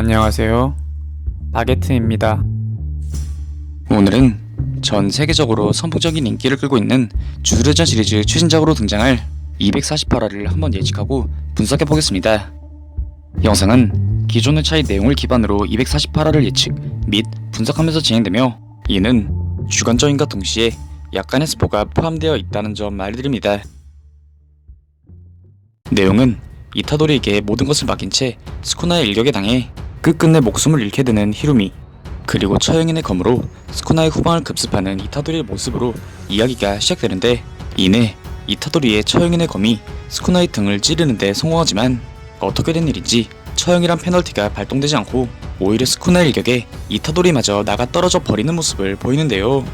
안녕하세요. 바게트입니다. 오늘은 전 세계적으로 선풍적인 인기를 끌고 있는 주드레전 시리즈 최신작으로 등장할 248화를 한번 예측하고 분석해 보겠습니다. 영상은 기존의 차의 내용을 기반으로 248화를 예측 및 분석하면서 진행되며 이는 주관적인과 동시에 약간의 스포가 포함되어 있다는 점 말드립니다. 내용은 이타도리에게 모든 것을 맡긴 채 스쿠나의 일격에 당해 끝끝내 목숨을 잃게 되는 히루미 그리고 처형인의 검으로 스쿠나의 후방을 급습하는 이타도리의 모습으로 이야기가 시작되는데 이내 이타도리의 처형인의 검이 스쿠나의 등을 찌르는데 성공하지만 어떻게 된 일인지 처형이란 페널티가 발동되지 않고 오히려 스쿠나의 일격에 이타도리마저 나가 떨어져 버리는 모습을 보이는데요.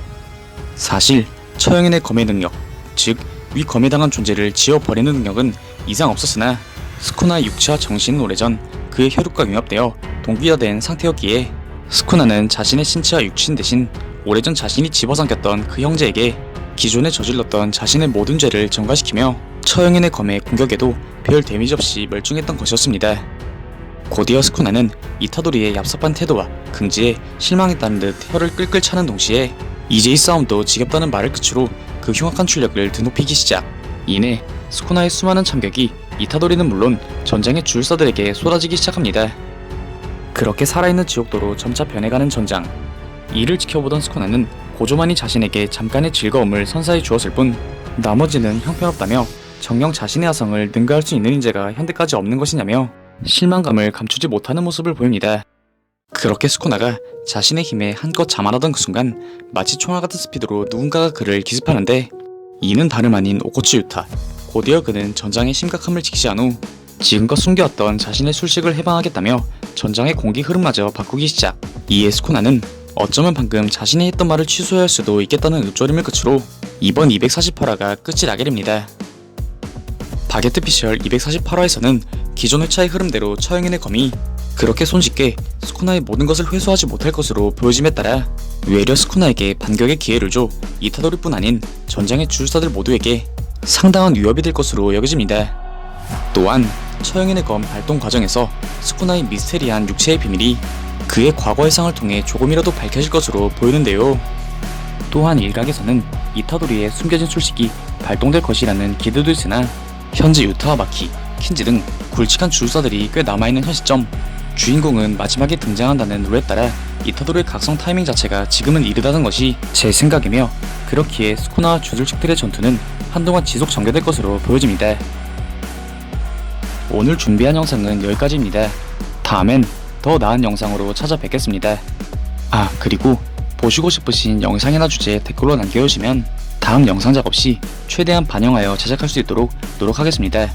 사실 처형인의 검의 능력, 즉 위 검에 당한 존재를 지워버리는 능력은 이상 없었으나 스쿠나의 육체와 정신은 오래전 그의 혈육과 융합되어 동기화된 상태였기에 스쿠나는 자신의 신체와 육신 대신 오래전 자신이 집어삼켰던 그 형제에게 기존에 저질렀던 자신의 모든 죄를 전가시키며 처형인의 검의 공격에도 별 데미지 없이 멀쩡했던 것이었습니다. 곧이어 스쿠나는 이타도리의 얍삽한 태도와 긍지에 실망했다는 듯 혀를 끌끌 차는 동시에 이제 이 싸움도 지겹다는 말을 끝으로 그 흉악한 출력을 드높이기 시작. 이내 스쿠나의 수많은 참격이 이타도리는 물론 전장의 줄서들에게 쏟아지기 시작합니다. 그렇게 살아있는 지옥도로 점차 변해가는 전장. 이를 지켜보던 스코나는 고조만이 자신에게 잠깐의 즐거움을 선사해 주었을 뿐 나머지는 형편없다며 정녕 자신의 아성을 능가할 수 있는 인재가 현대까지 없는 것이냐며 실망감을 감추지 못하는 모습을 보입니다. 그렇게 스코나가 자신의 힘에 한껏 자만하던 그 순간 마치 총알 같은 스피드로 누군가가 그를 기습하는데 이는 다름 아닌 오코치 유타. 곧이어 그는 전장의 심각함을 직시한 후 지금껏 숨겨왔던 자신의 술식을 해방하겠다며 전장의 공기 흐름마저 바꾸기 시작. 이에 스코나는 어쩌면 방금 자신이 했던 말을 취소해야 할 수도 있겠다는 읊조림을 끝으로 이번 248화가 끝이 나게 됩니다. 바게트 피셜 248화에서는 기존 회차의 흐름대로 처형인의 검이 그렇게 손쉽게 스쿠나의 모든 것을 회수하지 못할 것으로 보여짐에 따라 외려 스쿠나에게 반격의 기회를 줘 이타도리뿐 아닌 전장의 주술사들 모두에게 상당한 위협이 될 것으로 여겨집니다. 또한 처형인의 검 발동 과정에서 스쿠나의 미스테리한 육체의 비밀이 그의 과거의 상을 통해 조금이라도 밝혀질 것으로 보이는데요. 또한 일각에서는 이타도리의 숨겨진 술식이 발동될 것이라는 기대도 있으나 현재 유타와 마키, 킨지 등 굵직한 주술사들이 꽤 남아있는 현 시점 주인공은 마지막에 등장한다는 룰에 따라 이타도리의 각성 타이밍 자체가 지금은 이르다는 것이 제 생각이며 그렇기에 스쿠나와 주술식들의 전투는 한동안 지속 전개될 것으로 보여집니다. 오늘 준비한 영상은 여기까지입니다. 다음엔 더 나은 영상으로 찾아뵙겠습니다. 아 그리고 보시고 싶으신 영상이나 주제 댓글로 남겨주시면 다음 영상 작업 시 최대한 반영하여 제작할 수 있도록 노력하겠습니다.